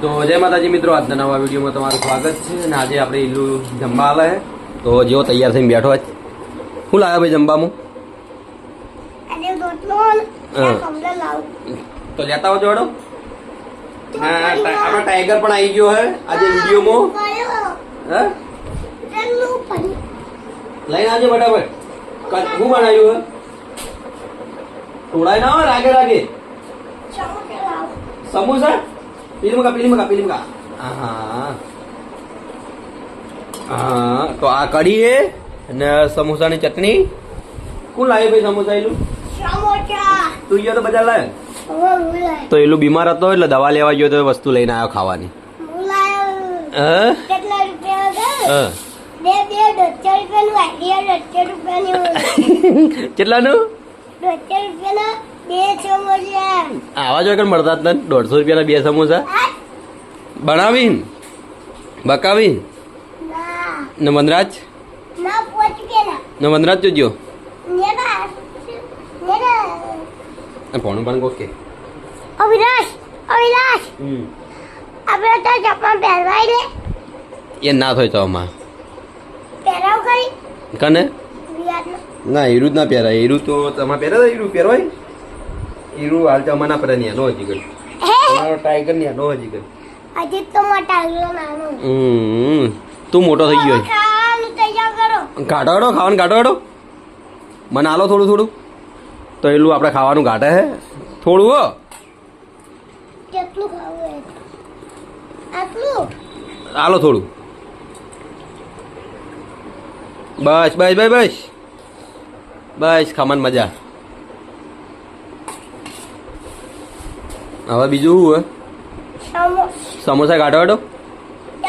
તો જય માતાજી મિત્રો આજના નવા વિડીયોમાં તમારું સ્વાગત છે અને આજે આપણે ઈલુ જમવા આવે છે તો જેવો તૈયાર થઈને બેઠો છે શું લાવ્યા ભાઈ જમવામાં તો લેતા આવજો મેડમ હા આપણો ટાઈગર પણ આવી ગયો હે આજે વિડીયોમાં. હે લઈને આવજો ફટાફટ. શું બનાવ્યું હે? તોડાય ના રાગે રાગે. સમોસા? પીલી મકા પીલી મકા પીલી મકા હા હા તો આ કઢી હે અને સમોસાની ચટણી કોણ લાવે ભાઈ સમોસા એલું તું ગયો તો બજાર લાવે તો એલું બીમાર હતો એટલે દવા લેવા ગયો તો વસ્તુ લઈને આવ્યો ખાવાની કેટલાનું બે સમોસા. આવા જો કણ મળતા તને દોઢસો રૂપિયાના બે સમોસા. બનાવી બકાવીન? ના. વનરાજ ના વનરાજ જોજો ભણું પણ કોકે. અવિનાશ અવિનાશ. આપણે તો ચપ્પલ પહેરવાય લે. એ ના થાય તો આમાં પહેરાવ કરી કને? ના હીરું જ ના પહેરાય. હીરું તો તમારે પહેરા હીરું પહેરવાય? હીરું હાલ તો મના પહેરા નહીં નો હજી ગઈ મારો ટાઈગર નહીં નો હજી ગઈ હજી તો મો ટાઈગર નાનો. હમ તું મોટો થઈ ગયો. છે. ખાવાનું તૈયાર કરો. ઘાટો ખાવાનું ઘાટો મને આલો થોડું થોડું. તો એલું આપણે ખાવાનું ઘાટે હે. થોડું હો. કેટલું ખાવું આટલું? આલો થોડું. બસ બસ બસ બસ. બસ ખાવાની મજા. હવે બીજું શું હે સમોસા કાઢો કાઢો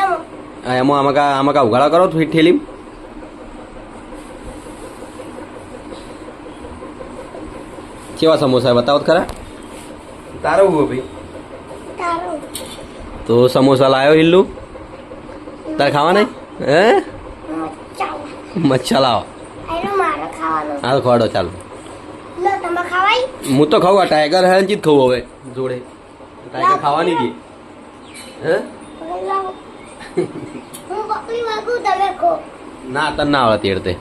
એમ. એમાં આમાં કા આમાં કા ઉઘાડા કરો ઠેલી કેવા સમોસા બતાવો ખરા. તારો હું ભાઈ? તો સમોસા લાવ્યો હિલ્લુ? તારે ખાવા નહીં હે? મચ્છા લાવો. હા ખવાડો ચાલો. હું તો ખાવું આ ટાઈગર હે ચીજ ખાવું હવે. જોડે. ટાઈગર ખાવાની ગઈ હે? ના તને ના આવડે તેડતે.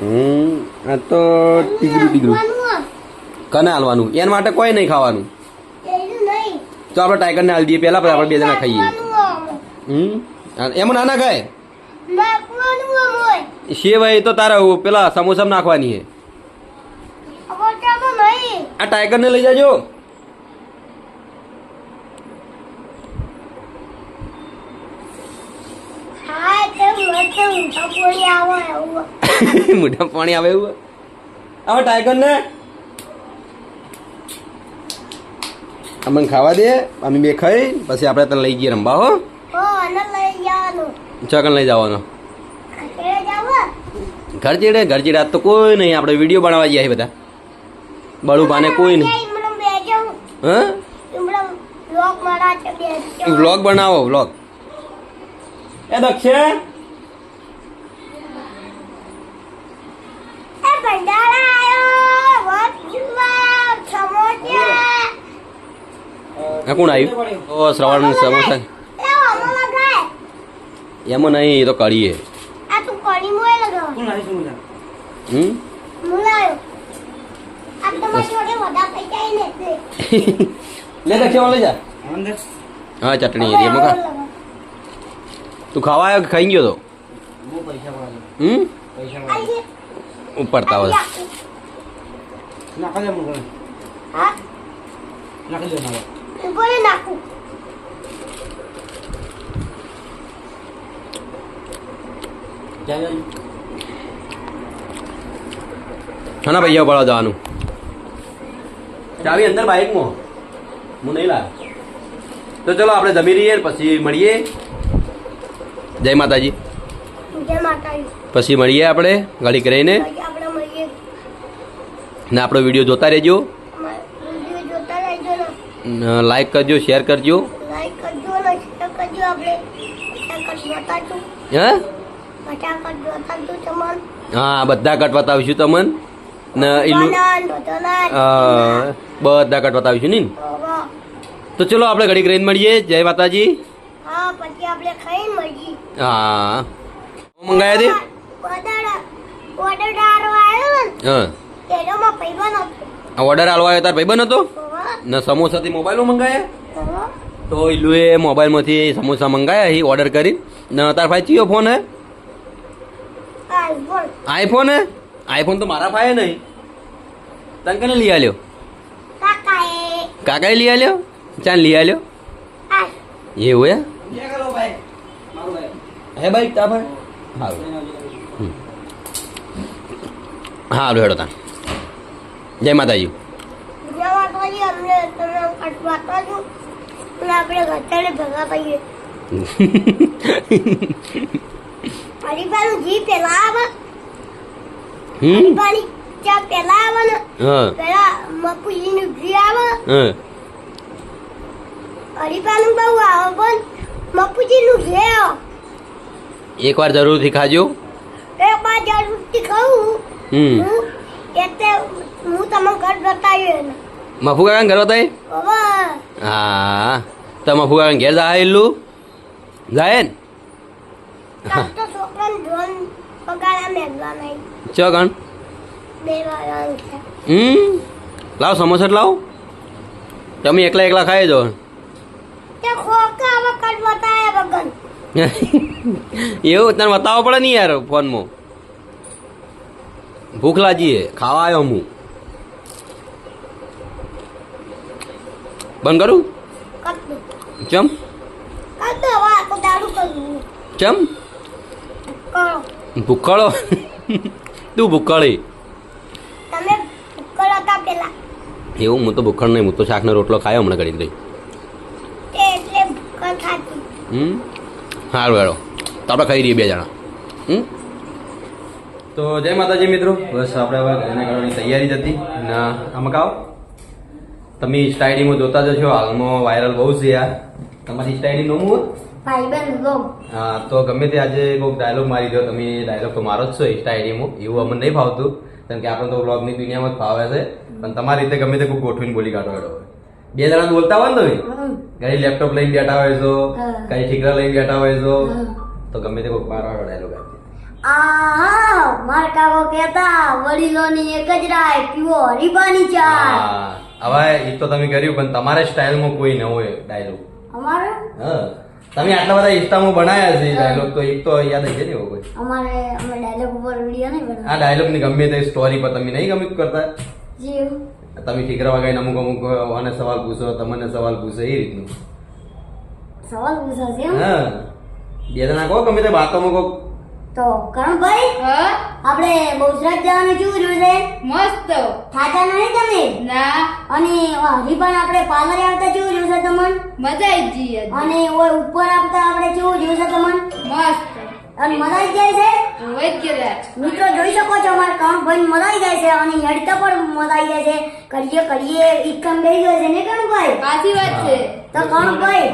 હમ આ તો ટીગરું ટીગરું. કને હાલવાનું? એના માટે કોઈ નહીં ખાવાનું. તો આપણે ટાઈગરને હાલ દઈએ પેલા આપણે બે જણા ખાઈએ. હમ? એમ એમાં ના ના ખાય અમોય તો તારા પેલા સમોસા નાખવાની હે. આ ટાઈગરને લઈ જાજો. મોટા મોઢા પાણી આવે એવું. હવે ટાઈગરને અમને ખાવા દે અમે બે ખાઈ પછી આપણે તને લઈ જઈએ રમવા હો. ચકન લઈ જવાનું. ઘર ચેડે ઘર ચેડે તો કોઈ નહીં આપણે વીડિયો બનાવવા જઈએ બધા. બળું પાને કોઈ નહીં. હા? વ્લોગ બનાવો વ્લોગ. એ દક્ષે. એ ભંડારા આયો વટ જુવા સમોસા. આ કોણ આવ્યું ઓ શ્રવણ સમોસા એમાં નહીં એ તો કરીએ આ તું કોની મોય લગાવ હમ? લે દક્ષે લઈ જા. હા ચટણી એરિયા એમાં તું ખાવા આવ્યો ખાઈ ગયો તો? હમ? હા? બોલે નાખું. હા ના ભૈયા ઉપાડવા જવાનું. ચાવી અંદર બાઇકમાં. હું નહીં લાવ તો ચલો આપણે જમી રહીએ પછી મળીએ. જય માતાજી. પછી મળીએ આપણે ઘડીક રહીને. ને આપણો વીડિયો જોતા રહેજો. લાઈક કરજો શેર કરજો. હે? બધા કટ બતાવીશું તમને. ને એલું બનાન, દોડોનાન, અ, બધા કટ બતાવીશું ને? તો ચલો આપણે ઘડીક રહીને મળીએ. જય માતાજી. હા મંગાયા આવ્યો તે ઓર્ડર આલવા આવ્યો તાર ભાઈબંધ હતો? ને સમોસાથી મોબાઈલો મંગાયા. તો ઇલ્લુએ મોબાઈલમાંથી સમોસા મંગાયા એ ઓર્ડર કરી ને તાર ભાઈ ચિયો ફોન હે? આઈફોન. આઈફોન હે? આઈફોન તો મારા ભાઈ નહીં. તને કને લઈ આલ્યો? કાકાએ કાકાએ લઈ આલ્યો ચાલ લઈ આલ્યો આ એવું હે હે ભાઈ તા ભાઈ હારું હમ. હારું હેડો તા જય માતાજી બીજા વાતોથી અમને તમે કટવાતા છો અને આપણે ઘટાડે ભેગા થઈએ હરીફાનું જી પેલા આવે ચા પેલા આવે ને હા. પેલા મપુજીનું ઘી આવે. હા. બહુ આવે પણ મપુજીનું ઘી આવે. એકવાર જરૂરથી ખાજો. એક જરૂરથી ખાવું હમ. હું એટલે હું તમને ઘર બતાવ્યું મફુ કાકા ઘર હતા હવે. હા. તો મફુ કાકા ઘેર જાય એલું જાય ને છોકરાને મેળવા નહીં. ચો ગણ? હમ? લાવ સમોસા લાવ. તમે એકલા એકલા ખાઈ જો તે ખોખા હવે કટ બતાવ્યા વગર. એવું તને બતાવવો પડે નહીં યાર ફોનમાં. ભૂખ લાગી ખાવા આવ્યો હું. બંધ કરું? ચમ? ચમ? ભૂખળો. તું હતા પેલા. એવું? હું તો ભૂખણ નહીં હું તો શાકનો રોટલો ખાયો હમણાં ઘડી ગઈ એટલે ભૂખણ ખાતી. હમ? સારું હેડો તો આપણે ખાઈ રહીએ બે જણા. હમ? તો જય માતાજી મિત્રો. બસ આપણે હવે ઘરે કરવાની તૈયારી જ હતી. ને આમાં કાવ તમે સ્ટાઈડીમાં જોતા જશો હાલમાં વાયરલ બહુ છે યાર. તમારી સ્ટાઈડી નોમું હોય હા? તો ગમે તે આજે કોઈક ડાયલોગ મારી દો. તમે ડાયલોગ તો મારો જ છો સ્ટાઈડીમાં એવું અમને નહીં ફાવતું. કેમ કે આપણે તો બ્લોગની દુનિયામાં જ ફાવે છે. પણ તમારી રીતે ગમે તે કોઈ ગોઠવીને બોલી કાઢો એડો બે જણા બોલતા હોય ને તમે? કઈ લેપટોપ લઈને બેઠા હોય છો કઈ ઠીકરા લઈને બેઠા હોય છો તો ગમે તે કોઈ મારવા ડાયલોગ આપી આ માર કહેતા વડીલોની એક જ રાય પીવો હરીબાની ચા હવે એ તો તમે કર્યું પણ તમારા સ્ટાઇલમાં કોઈ ન હોય ડાયલોગ અમારે? હા. તમે આટલા બધા ઇન્સ્ટામાં બનાયા છે ડાયલોગ તો એક તો યાદ આવી જાય કોઈ? અમારે અમે ડાયલોગ ઉપર વીડિયો નહીં આ ડાયલોગની ગમે તે સ્ટોરી પર તમે નહીં ગમે કરતા? તમે ઠીકરા વગાઈને અમુક અમુક આને સવાલ પૂછો તમને સવાલ પૂછો એ રીતનું. સવાલ પૂછો છે હા. બે જણા કહો ગમે તે વાતોમાં કહો તો કરણભાઈ હા? આપણે બહુજરાત જવાનું કેવું રહ્યું છે? મસ્ત. થાતા નહીં તમે? ના. અને હરીબાન આપણે પાર્લર આવતા કેવું રહ્યું છે તમને? મજા આવી ગઈ અને ઓય ઉપર આવતા આપણે કેવું રહ્યું છે તમને? મસ્ત. અને મરાઈ જાય છે? હોય જ ગયા મિત્રો જોઈ શકો છો અમારા કામ ભાઈ મરાઈ જાય છે અને હેડતા પણ મરાઈ જાય છે. કરીએ કરીએ ઇકમ બેસી જાય છે ને કણ ભાઈ? સાચી વાત છે. તો કણ ભાઈ?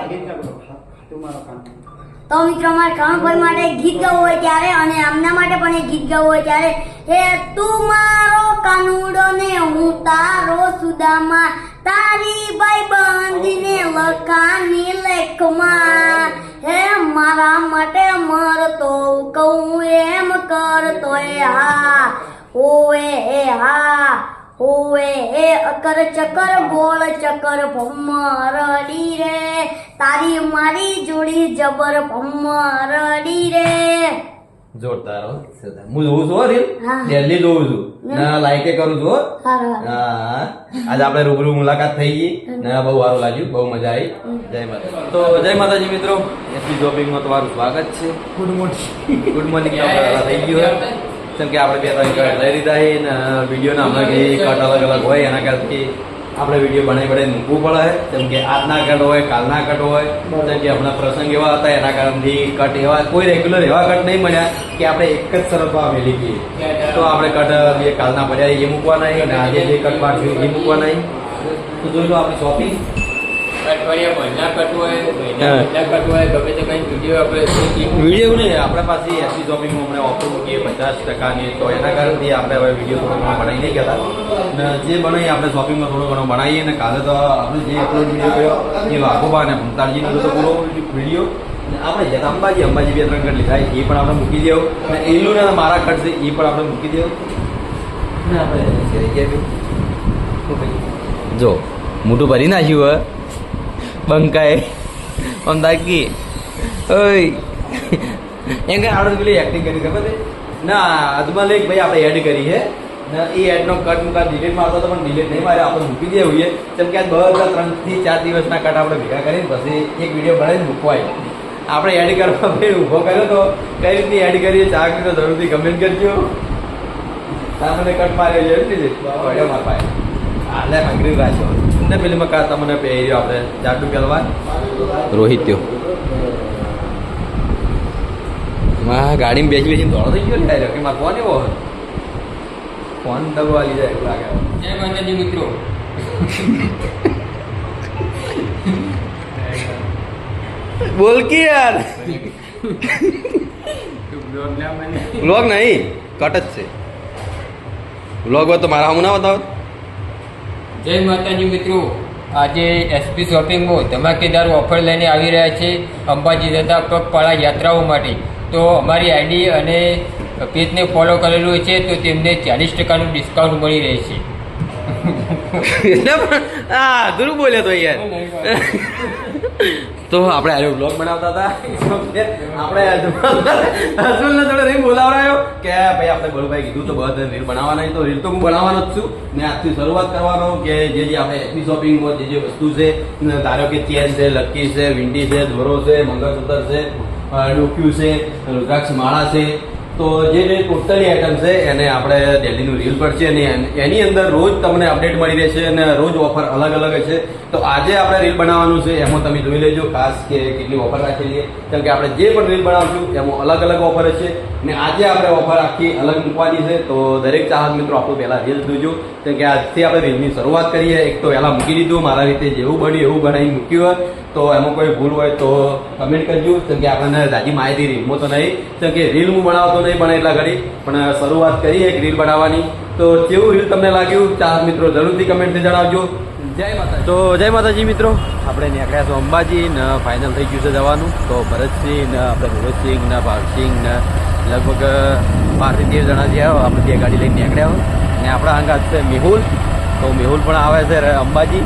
તો મિત્રો મારે કણભાઈ માટે ગીત ગાવું હોય ત્યારે અને આમના માટે પણ એક ગીત ગાવું હોય ત્યારે, હે તું મારો કાનુડો ને હું તારો સુદામા, તારી ભાઈ બંધીને લખાની લેખમાં હે મારા માટે મરતો કહું એમ કરતો એ હા, ઓએ એ હા. ઓએ એ અકર ચકર ગોળ ચકર ભમરડી રે. તારી મારી જોડી જબર ભમરડી રે. જોરદાર હો હું જોઉં છું હો રીલ? હા. ડેલી જોઉં છું. ના? લાઈકે કરું છું હો. હા આજે આપણે રૂબરૂ મુલાકાત થઈ ગઈ. ને બહુ સારું લાગ્યું બહુ મજા આવી. જય માતા તો જય માતાજી મિત્રો એસપી શોપિંગમાં તમારું સ્વાગત છે. ગુડ મોર્નિંગ ગુડ મોર્નિંગ થઈ ગયું છે કેમ કે આપણે બે ત્રણ કટ લઈ લીધા છે ને વિડીયોના હમણાં કે કટ અલગ અલગ હોય એના કારણથી આપણે વીડિયો બનાવી બનાવી મૂકવું પડે. કેમ કે આજના કટ હોય કાલના કટ હોય. જેમ કે હમણાં પ્રસંગ એવા હતા એના કારણથી કટ એવા કોઈ રેગ્યુલર એવા કટ નહીં મળ્યા કે આપણે એક જ શરતમાં મેલી ગઈએ તો આપણે કટ જે કાલના પડ્યા એ મૂકવા નહીં અને આજે જે કટ પાડશું એ મૂકવા નહીં. તો જોઈ લો આપણે શોપિંગ વીડિયો આપણે શૂટિંગ વીડિયો નહીં આપણા પાસે એસી શોપિંગમાં હમણાં ઓફર મૂકીએ પચાસ ટકાની તો એના કારણથી આપણે હવે વીડિયો થોડો ઘણો બનાવી નહીં ગયા ને જે બનાવીએ આપણે શોપિંગમાં થોડો ઘણો બનાવીએ ને કાલે તો આપણે જે અપલોડ વીડિયો કર્યો એ વાઘોબા અને ભૂમતાળજીનો તો પૂરો વીડિયો આપણે જતા અંબાજી અંબાજી બે ત્રણ કટ લીધા એ પણ આપણે મૂકી દેવું. ને એલું ને મારા કટ છે એ પણ આપણે મૂકી દેવું. ને આપણે? જો મોટું ભરી નાખ્યું હે. બંકાએ આમ તાકી ઓય એમ કે આપણે પેલી એક્ટિંગ કરી ખબર છે ના આજમાં એક ભાઈ આપણે એડ કરી છે ને એ એડનો કટ મુકા ડિલેટ મારતો હતો પણ ડિલેટ નહીં મારે આપણે મૂકી દે હોઈએ કેમ કે આ બધા ત્રણથી ચાર દિવસના કટ આપણે ભેગા કરીને પછી એક વીડિયો બનાવીને મૂકવાય આપણે એડ કરવા ભાઈ ઊભો કર્યો તો કઈ રીતની એડ કરીએ ચાર તો જરૂરથી કમેન્ટ કરજો તમને કટ મારે છે એટલી જ પડ્યો મારા પાસે હાલે ભાગરી રાખ્યો ને પેલી મકા તમને પહેર્યો આપણે જાડુ પેલવા રોહિત ત્યો માં ગાડીમાં બેસી બેસીને દોડો થઈ ગયો ને ડાયરેક્ટ કે મારે ફોન એવો ફોન દબવા લીધા જાય લાગે જય માતાજી મિત્રો બોલ કે યાર વ્લોગ નહીં કટ જ છે વ્લોગ હોય તો મારા હમણાં ના બતાવો જય માતાજી મિત્રો. આજે એસપી શોપિંગમાં ધમાકેદાર ઓફર લઈને આવી રહ્યા છે અંબાજી જતા પગપાળા યાત્રાઓ માટે. તો અમારી આઈડી અને પેજને ફોલો કરેલું છે તો તેમને ચાલીસ ટકાનું ડિસ્કાઉન્ટ મળી રહેશે. છે બોલ્યો તો યાર. તો આપણે આજે બ્લોગ બનાવતા હતા. આપણે હસમુલને જોડે રીલ બોલાવડાયો કે, ભાઈ, આપણે ગોળભાઈ કીધું તો બધા રીલ બનાવવાના તો રીલ તો હું બનાવવાનો જ છું. ને આજથી શરૂઆત કરવાનો કે જે જે આપણે એસપી શોપિંગમાં જે જે વસ્તુ છે ધારો કે ચેન છે લક્કી છે, વિંડી છે, ધોરો છે, મંગળસૂત્ર છે ડોક્યુ છે, રુદ્રાક્ષ માળા છે તો જે જે ટોટલી આઇટમ છે, એને આપણે દિલ્હીનું રીલ પડશે અને એની અંદર રોજ તમને અપડેટ મળી રહેશે અને રોજ ઓફર અલગ અલગ છે. તો આજે આપણે રીલ બનાવવાનું છે, એમાં તમે જોઈ લેજો ખાસ કે કેટલી ઓફર રાખેલી છે. કેમ કે આપણે જે પણ રીલ બનાવશું, એમાં અલગ અલગ ઓફર છે ને આજે આપણે ઓફર આખી અલગ મૂકવાની છે. તો દરેક ચાહક મિત્રો આપણું પહેલાં રીલ જોજો. કેમ કે આજથી આપણે રીલની શરૂઆત કરીએ. એક તો પહેલાં મૂકી દીધું, મારા રીતે જેવું બન્યું એવું બનાવી મૂક્યું તો એમાં કોઈ ભૂલ હોય તો કમેન્ટ કરજો. કેમ કે આપણને તાજી માહિતી રીલમાં તો નહીં. કેમ કે રીલ હું બનાવતો નહીં બને એટલા ઘડી. પણ શરૂઆત કરીએ એક રીલ બનાવવાની. તો કેવું રીલ તમને લાગ્યું? ચાર મિત્રો જરૂરથી કમેન્ટથી જણાવજો. જય માતા તો જય માતાજી મિત્રો. આપણે નીકળ્યા છો અંબાજી, ને ફાઇનલ થઈ ગયું છે જવાનું. તો ભરતસિંહ, ને આપણે ભરતસિંહ ને ભાવસિંહ ને લગભગ બારથી તેર જણા જે આવ્યો આપણે બે ગાડી લઈને નીકળ્યા ને આપણા અંગાત છે મેહુલ. તો મેહુલ પણ આવે છે અંબાજી.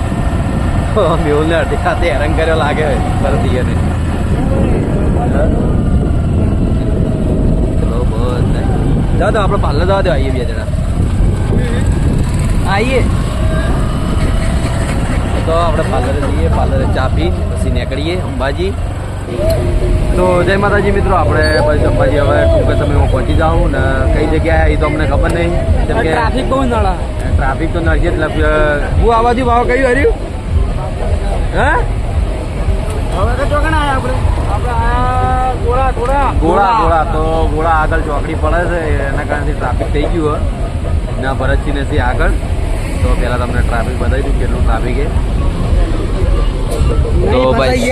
તો મેહુલને અડધી સાથે હેરાન કર્યો લાગે ભરતીયને તો આપણે પાર્લર જવા દો આવીએ બે જણા આવીએ તો આપણે પાર્લરે જઈએ પાર્લરે ચા પી પછી નીકળીએ અંબાજી તો જય માતાજી મિત્રો આપણે પછી અંબાજી હવે ટૂંક સમયમાં પહોંચી જાઉં ને કઈ જગ્યાએ એ તો અમને ખબર નહીં કેમ કે ટ્રાફિક બહુ નળા ટ્રાફિક તો નડશે એટલે હું આવાથી ભાવ કયું હર્યું હા? હવે તો ચોકણ આપણે. આપણે ગોળા ગોળા. ગોળા ગોળા. તો ગોળા આગળ ચોકડી પડે છે. એના કારણથી ટ્રાફિક થઈ ગયું હોય ના ભરતસિંહ નથી આગળ. તો પહેલા તમને ટ્રાફિક બતાવી દઉં કેટલું ટ્રાફિક છે. તો ભાઈ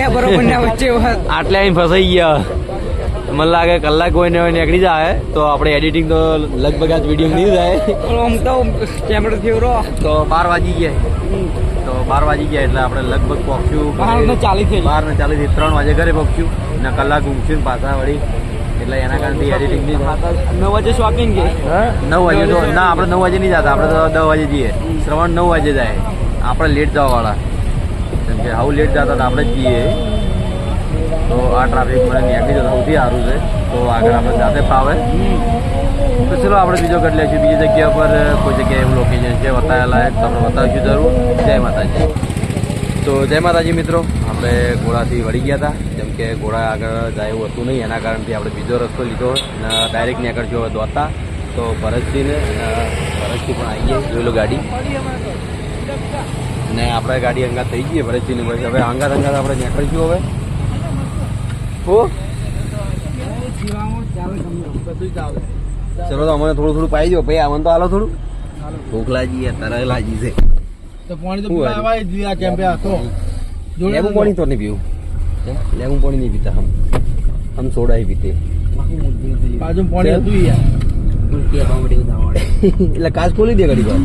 ના આટલે આવીને ફસાઈ ગયા. મને લાગે કલાક હોય નીકળી જાય. તો આપણે એડિટિંગ તો લગભગ આજ વીડિયો નહીં જાય તો બાર વાગી ગયા. તો બાર વાગી ગયા એટલે આપણે લગભગ પહોંચ્યું બાર ને ચાલીસ થઈ. બાર ને ચાલીસ ત્રણ વાગે ઘરે પહોંચ્યું ને કલાક ઊંઘ્યું ને પાછા વળી. એટલે એના કારણથી એડિટિંગ નહીં નવ વાગે શોપિંગ ગઈ નવ વાગે તો ના આપણે નવ વાગે નહીં જતા આપણે તો દસ વાગે જઈએ. શ્રવણ નવ વાગે જાય. આપણે લેટ જવાવાળા. કેમ કે હાઉ લેટ જતા તો આપણે જ જઈએ. તો આ ટ્રાફિક મને નીકળી તો સૌથી સારું છે. તો આગળ આપણે જાતે ફાવે. તો ચલો આપણે બીજો કરી લઈશું બીજી જગ્યા પર કોઈ જગ્યાએ એવું લોકેશન છે બતાવ્યા લાયક તો આપણે બતાવીશું જરૂર. જય માતાજી. તો જય માતાજી મિત્રો. આપણે ઘોડાથી વળી ગયા હતા જેમ કે ઘોડા આગળ જાય એવું હતું નહીં. એના કારણથી આપણે બીજો રસ્તો લીધો અને ડાયરેક્ટ નીકળજો દોતા તો ભરતજીને ભરતસિંહ પણ આવી ગયા. જોઈ લો ગાડી. અને આપણે ગાડી અંગાત થઈ ગઈ ભરતજીની બસ હવે અંગાત અંગાત આપણે નીકળીશું હવે. ઓ ચલો તો અમને થોડું થોડું પાઈ દો. ભાઈ અમને તો હાલો થોડું. ભૂખ લાગી તારે લાગી છે. તો પાણી તો શું આવાય જ આ કેમ્પે હતો જોડે લેવું પાણી તો નહીં પીવું. લેવું પાણી નહીં પીતા હમ. હમ સોડા હી પીતે. બાજુ પાણી હતું યાર. એટલે કાચ ખોલી દે ઘડી વાર.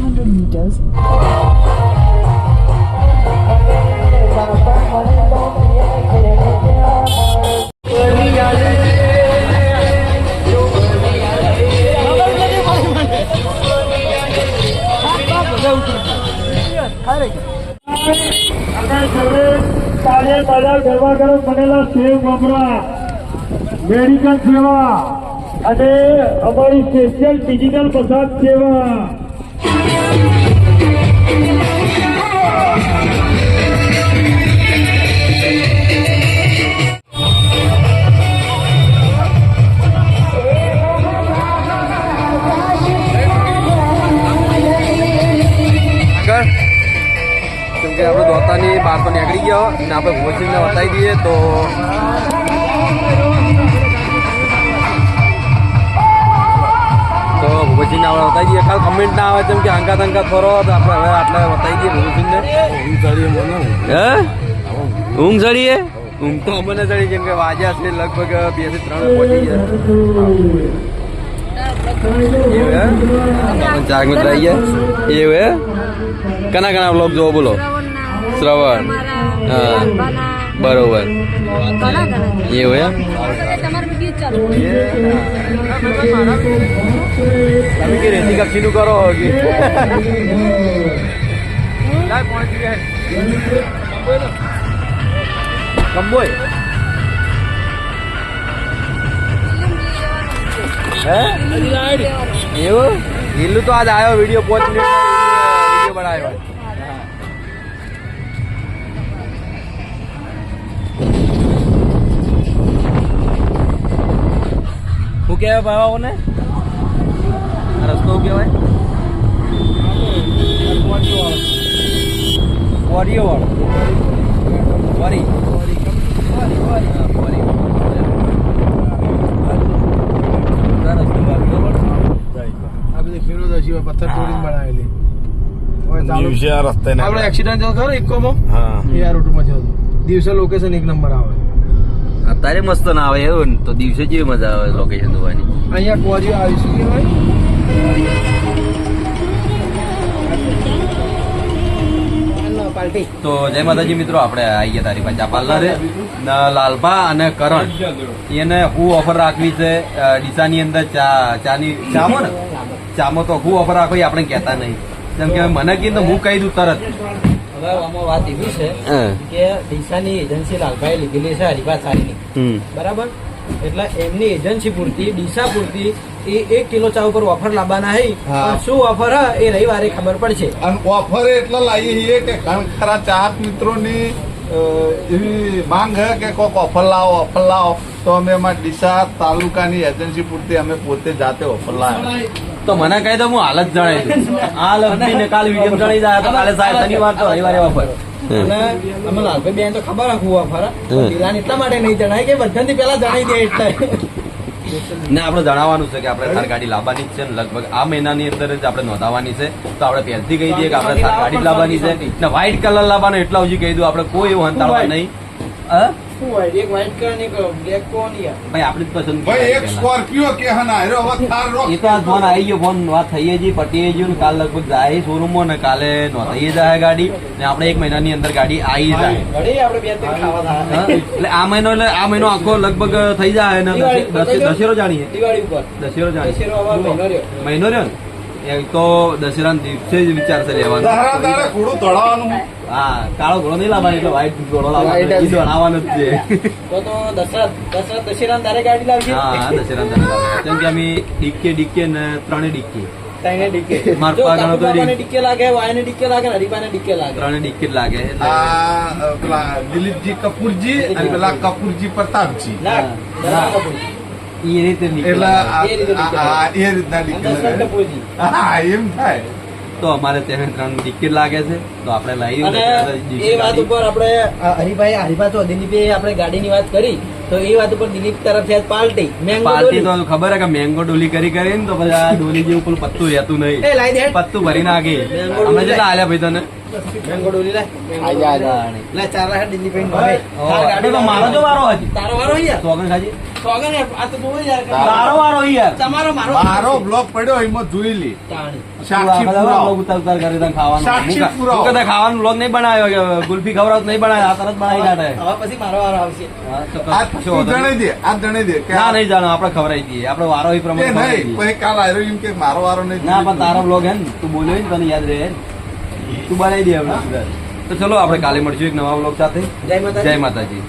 મેડિકલ સેવા અને અમારી સ્પેશિયલ ડિજિટલ પ્રસાદ સેવા. કે આપણે દોતાની બહાર તો નીકળી ગયો અને આપણે ભોજનને બતાવી દઈએ તો તો ભોજનને આપણે બતાવી દઈએ. કાલ કમેન્ટ ના આવે જેમ કે હંકા તંકા થોરો તો આપણે હવે આટલે બતાવી દઈએ ભોજનને. હે? ઊંઘ ચડીએ? ઊંઘ તો અમને ચડી કેમ કે વાજ્યા છે, લગભગ બેથી ત્રણ પહોંચી ગયા. એવું હે? ચાર મિનિટ એવું હે? કના કના બ્લોગ જોવો બોલો. શ્રવણ. હા. બરોબર. એવું એમ? તમે કે રેતી કક્ષીનું કરો કે કંબોય હે? એવું? હિલ્લુ તો આજ આવ્યો વીડિયો પોચ મિનિટ વીડિયો બનાવ્યો. શું કહેવાય ભાવાઓને? ને રસ્તો કહેવાય? વરીઓ વાળો વરી પથ્થર તોડીને બનાવેલી હવે ચાલુ દિવસે આ રસ્તે આપણે એક્સિડન્ટ થયો ખરો ઇકોમાં હા. એ આ રૂટમાં થયો હતો. દિવસે લોકેશન એક નંબર આવે. અત્યારે મસ્ત ના આવે એવું ને તો દિવસે જેવી મજા આવે લોકેશન જોવાની? અહીંયા કોરી આવી તો જય માતાજી મિત્રો આપણે આવી ગયા તારી પાસે ચા પાર્લરે લાલભા અને કરણ. એને હું ઓફર રાખવી છે ડીસાની અંદર ચા ચાની ચામો ને? ચામો. તો હું ઓફર રાખવી આપણે કહેતા નહીં. જેમ કે મને કીધું હું કહી દઉં તરત. હવે આમાં વાત એવી છે કે ડીસાની એજન્સી લાલભાઈ લીધેલી છે હરિભા સારીની. બરાબર? એટલે એમની એજન્સી પૂરતી ડીસા પૂરતી એ એક કિલો ચા ઉપર ઓફર લાવવાના હે. શું ઓફર હ એ રવિવારે ખબર પડશે. અને ઓફર એટલા લાવી છીએ કે ઘણા ખરા ચાહક મિત્રોની એવી માંગ હે કે કોઈક ઓફર લાવો ઓફર લાવો. તો અમે એમાં ડીસા તાલુકાની એજન્સી પૂરતી અમે પોતે જાતે ઓફર લાવ્યા. તો મને કહી દો હું હાલ જ જણાવી દઉં. આ લગતી ને કાલ વીડિયો જણાવી જાય તો કાલે સાહેબ શનિવાર તો રવિવારે ઓફર અને અમે લાલભાઈ બેન તો ખબર રાખવું ઓફર દિલાન એટલા માટે નહીં જણાય કે બધાથી પેલા જણાવી દે એટલે. ને આપણે જણાવવાનું છે કે આપણે થાર ગાડી લાવવાની છે લગભગ આ મહિનાની અંદર જ આપણે નોંધાવાની છે. તો આપણે પહેલથી કહી દઈએ કે આપણે થાર ગાડી લાવવાની છે. ને વ્હાઈટ કલર લાવવાનો એટલા સુધી કહી દઉં આપણે કોઈ એવું હંતાડવા નહીં. હા? શું હોય? એક વ્હાઈટ કલર ને બ્લેક કોણ યાર. ભાઈ આપણી પસંદ ભાઈ એક સ્કોર્પિયો કે હા ના હવે થાર રો એ તો આ ફોન આવી ગયો ફોન વાત થઈ ગઈ પટીએ ગયું ને કાલ લગભગ જાય શોરૂમમાં ને કાલે નોંધાઈ જાય ગાડી. ને આપણે એક મહિનાની અંદર ગાડી આવી જાય. ઘડી આપણે બે ત્રણ ખાવા એટલે આ મહિનો એટલે આ મહિનો આખો લગભગ થઈ જાય ને દશેરો જાણીએ. દિવાળી ઉપર. દશેરો જાણીએ. મહિનો રહ્યો. મહિનો રહ્યો ને? એ તો દશેરાના દિવસે જ વિચારશે લેવાનો. દહરા દાડે ઘોડું દોડાવવાનું હા કાળો ઘોડો નહીં લાવવાનો એટલે વ્હાઈટ ઘોડો લાવવાનો. એ દોડાવવાનો જ છે. તો તો દશરથ દશેરા તારે ગાડી લાવજે. હા દશેરાના તારે. કેમ કે અમે ડીકે ડીકે ને ત્રણે ડીકે. તાઈને ડીકે. માર ગણો તો ડીકે લાગે વાયને ડીકે લાગે ને હરીબાને ડીકે લાગે. ત્રણે ડીકે લાગે આ પેલા દિલીપજી કપૂરજી અને પેલા કપૂરજી પ્રતાપજી. એ રીતે એટલે એ રીતના. કપૂરજી. હા એમ થાય તો અમારે ત્યાં ત્રણ ટિકિટ લાગે છે. તો આપણે લઈ અને એ વાત ઉપર આપણે હરિભાઈ હરિભા તો દિલીપે આપણે ગાડીની વાત કરી તો એ વાત ઉપર દિલીપ તરફથી આજ પાર્ટી મેંગો પાર્ટી. તો ખબર હે કે મેંગો ડોલી કરી કરીને તો પછી આ ડોલી જેવું પેલું પત્તું રહેતું નહીં. એ લાઈ દે. પત્તું ભરી નાખે. અમે કેટલા આલ્યા ભાઈ તને. મેંગો ડોલી લે આજા, આજા. લે ચાર લાખ તાર ગાડી તો મારો જો વારો હજી તારો વારો યાર સોગન ખાજી. સોગન આ તો જોવો યાર. તારો વારો યાર તમારો મારો. મારો બ્લોક પડ્યો એમાં જોઈ લી. તાણી. સાક્ષી પુરાવો. ઉતાર ઉતાર કરી તને ખાવાનું. સાક્ષી પુરાવો. હું ખાવાનું vlog નહીં બનાવ્યો ગુલ્ફી ખવડાવ નહીં બનાવ્યો આ તરત બનાવી કાઢે હવે પછી મારો વારો આવશે. આ કશો તું વાંધો જણાઈ દે આ જણાઈ દે ના નહીં જાણો આપણે ખવડાવી દઈએ. આપણે વારો એ પ્રમાણે નહીં પછી કાલ આવ્યો એમ કે મારો વારો નહીં ના પણ તારો બ્લોગ હે ને તું બોલ્યો ને તને યાદ રહે તું બનાવી દે હવે તો ચલો આપણે કાલે મળશું એક નવા બ્લોગ સાથે. જય માતાજી. જય માતાજી.